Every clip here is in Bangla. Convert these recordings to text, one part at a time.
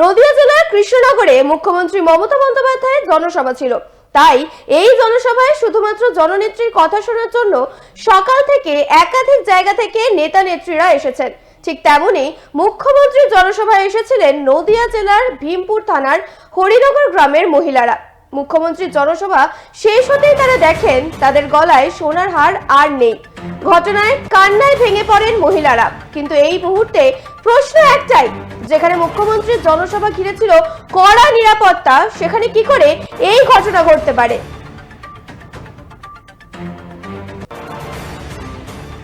নদিয়া জেলার কৃষ্ণনগরে মুখ্যমন্ত্রী মমতা বন্দ্যোপাধ্যায়ের জনসভা ছিল। তাই এই জনসভায় শুধুমাত্র জননেত্রীর কথা শোনার জন্য সকাল থেকে একাধিক জায়গা থেকে নেতা নেত্রীরা এসেছেন। ঠিক তেমনি মুখ্যমন্ত্রী জনসভায় এসেছিলেন নদিয়া জেলার ভীমপুর থানার হরিনগর গ্রামের মহিলারা। মুখ্যমন্ত্রীর জনসভা শেষ হতেই তারা দেখেন তাদের গলায় সোনার হার আর নেই। ঘটনায় কান্নায় ভেঙে পড়েন মহিলারা। কিন্তু এই মুহূর্তে প্রশ্ন একটাই যেখানে মুখ্যমন্ত্রীর জনসভা ঘিরেছিল কড়া নিরাপত্তা, সেখানে কি করে এই ঘটনা ঘটতে পারে?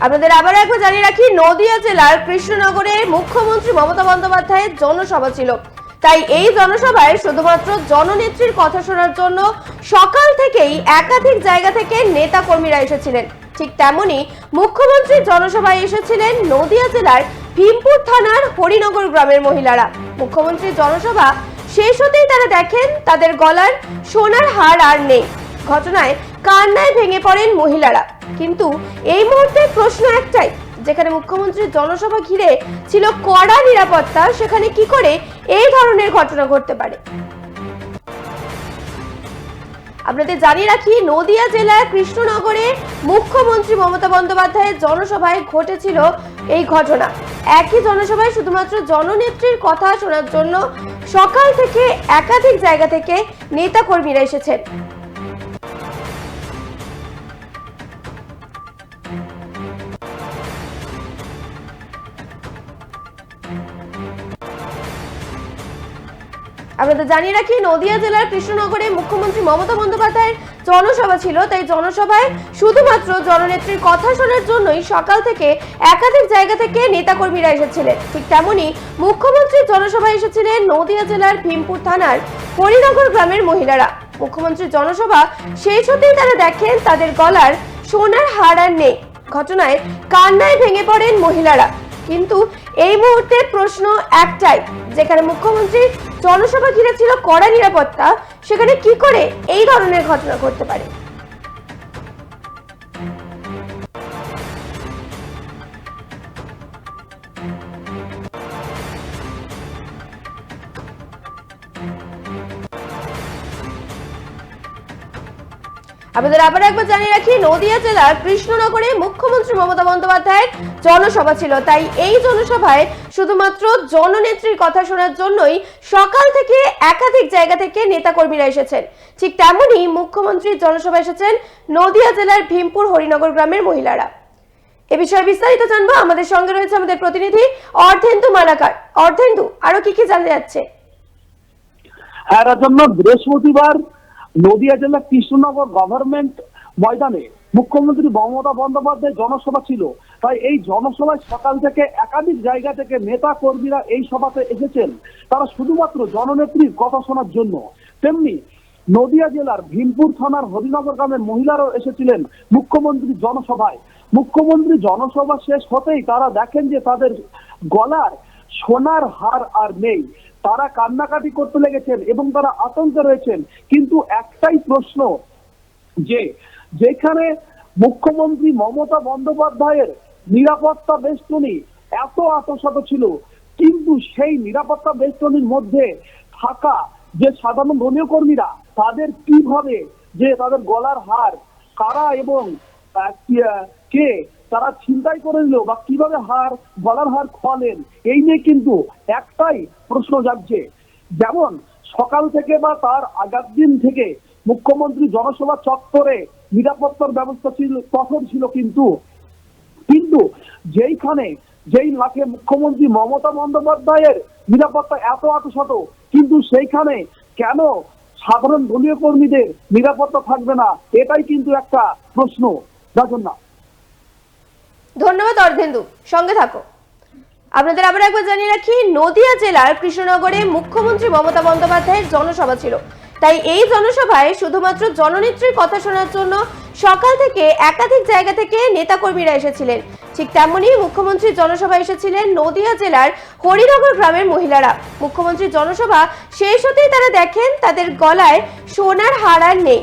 আপনাদের আবার একবার জানিয়ে রাখি, নদিয়া জেলার কৃষ্ণনগরে মুখ্যমন্ত্রী মমতা বন্দ্যোপাধ্যায়ের জনসভা ছিল। তাই এই জনসভায় শুধুমাত্র জননেত্রীর কথা শোনার জন্য সকাল থেকেই একাধিক জায়গা থেকে নেতা কর্মীরা এসেছিলেন। ঠিক তেমনি মুখ্যমন্ত্রীর জনসভায় এসেছিলেন নদিয়া জেলার ভীমপুর থানার হরিনগর গ্রামের মহিলারা। মুখ্যমন্ত্রীর জনসভা শেষ হতেই তারা দেখেন তাদের গলার সোনার হার আর নেই। ঘটনায় কান্নায় ভেঙে পড়েন মহিলারা। কিন্তু এই মুহূর্তে প্রশ্ন একটাই, যেখানে মুখ্যমন্ত্রীর জনসভা ঘিরে ছিল কড়া নিরাপত্তা, সেখানে কি করে এই ধরনের ঘটনা ঘটতে পারে? আপনাদের জানিয়ে রাখি, নদিয়া জেলার কৃষ্ণনগরে মুখ্যমন্ত্রী মমতা বন্দ্যোপাধ্যায়ের জনসভায় ঘটেছিল এই ঘটনা। একই জনসভায় শুধুমাত্র জননেত্রীর কথা শোনার জন্য সকাল থেকে একাধিক জায়গা থেকে নেতা কর্মীরা এসেছেন। আপনাদের জানিয়ে রাখি নদিয়া জেলার কৃষ্ণনগরে মুখ্যমন্ত্রী মমতা বন্দ্যোপাধ্যায়ের জনসভা ছিল, তাই জনসভায় শুধুমাত্র জননেত্রীর কথা শোনার জন্যই সকাল থেকে একাধিক জায়গা থেকে নেতাকর্মীরা এসেছিলেন। ঠিক তেমনি মুখ্যমন্ত্রীর জনসভায় এসেছিলেন নদিয়া জেলার ভীমপুর থানার হরিনগর গ্রামের মহিলারা। মুখ্যমন্ত্রীর জনসভা শেষ হতেই তারা দেখেন, তাদের গলার সোনার হার আর নেই। ঘটনায় কান্নায় ভেঙে পড়েন মহিলারা। কিন্তু এই মুহূর্তে প্রশ্ন একটাই যেখানে মুখ্যমন্ত্রী জনসভা ঘিরে ছিল কড়া নিরাপত্তা, সেখানে কি করে এই ধরনের ঘটনা ঘটতে পারে? আপনাদের আবার একবার জানিয়ে রাখি, নদিয়া জেলার কৃষ্ণনগরে মুখ্যমন্ত্রী মমতা বন্দ্যোপাধ্যায়ের জনসভা ছিল। তাই এই জনসভায় শুধুমাত্র জননেত্রীর কথা শোনার জন্যই সকাল থেকে একাধিক জায়গা থেকে নেতাকর্মীরা এসেছেন। ঠিক তেমনই মুখ্যমন্ত্রীর জনসভা এসেছেন নদিয়া জেলার ভীমপুর হরিনগর গ্রামের মহিলারা। এ বিষয়ে বিস্তারিত জানব। আমাদের সঙ্গে রয়েছে আমাদের প্রতিনিধি অর্ধেন্দু মালাকার অর্ধেন্দু, আরও কি কি জানা যাচ্ছে? হ্যাঁ বৃহস্পতিবার নদিয়া জেলার কৃষ্ণনগর গভর্নমেন্ট ময়দানে মুখ্যমন্ত্রী মমতা বন্দ্যোপাধ্যায় জনসভা ছিল। তাই এই জনসভায় সকাল থেকে একাধিক জায়গা থেকে নেতা কর্মীরা এই সভাতে এসেছেন। তারা শুধুমাত্র জননেত্রীর কথা শোনার জন্য। তেমনি নদিয়া জেলার ভীমপুর থানার হরিনগর গ্রামের মহিলারাও এসেছিলেন মুখ্যমন্ত্রী জনসভায়। মুখ্যমন্ত্রী জনসভা শেষ হতেই তারা দেখেন যে তাদের গলার সোনার হার আর নেই। তারা কান্নাকাটি করতে লেগেছেন এবং তারা আতঙ্কে রয়েছেন। কিন্তু একটাই প্রশ্ন যে যেখানে মুখ্যমন্ত্রী মমতা বন্দ্যোপাধ্যায়ের নিরাপত্তা বেষ্টনী এত আতশত ছিল, কিন্তু সেই নিরাপত্তা বেষ্টনীর মধ্যে থাকা যে সাধারণ দলীয় কর্মীরা, তাদের কীভাবে যে তাদের গলার হার, কারা এবং কে তারা ছিনতাই করে নিল বা কীভাবে হার, গলার হার খোয়ালেন, এই নিয়ে কিন্তু একটাই প্রশ্ন জাগছে। যেমন সকাল থেকে বা তার আগার দিন থেকে মুখ্যমন্ত্রী জনসভা চত্বরে নিরাপত্তার ব্যবস্থা ছিল কঠোর ছিল কিন্তু। কিন্তু যেইখানে যেই লাখে মুখ্যমন্ত্রী মমতা বন্দ্যোপাধ্যায়ের নিরাপত্তা এত আটশত কিন্তু সেইখানে কেন সাধারণ দলীয় কর্মীদের নিরাপত্তা থাকবে না? এটাই কিন্তু একটা প্রশ্ন, যার না ধন্যবাদ অর্ধেন্দু, সঙ্গে থাকো। আপনাদের আবার একবার জানিয়ে রাখি, নদিয়া জেলার কৃষ্ণনগরে মুখ্যমন্ত্রী মমতা বন্দ্যোপাধ্যায়ের জনসভা ছিল। তাই এই জনসভায় শুধুমাত্র জননেত্রীর কথা শোনার জন্য সকাল থেকে একাধিক জায়গা থেকে নেতাকর্মীরা এসেছিলেন। ঠিক তেমনি মুখ্যমন্ত্রীর জনসভা এসেছিলেন নদিয়া জেলার হরিনগর গ্রামের মহিলারা। মুখ্যমন্ত্রীর জনসভা শেষ হতেই তারা দেখেন তাদের গলায় সোনার হার আর নেই।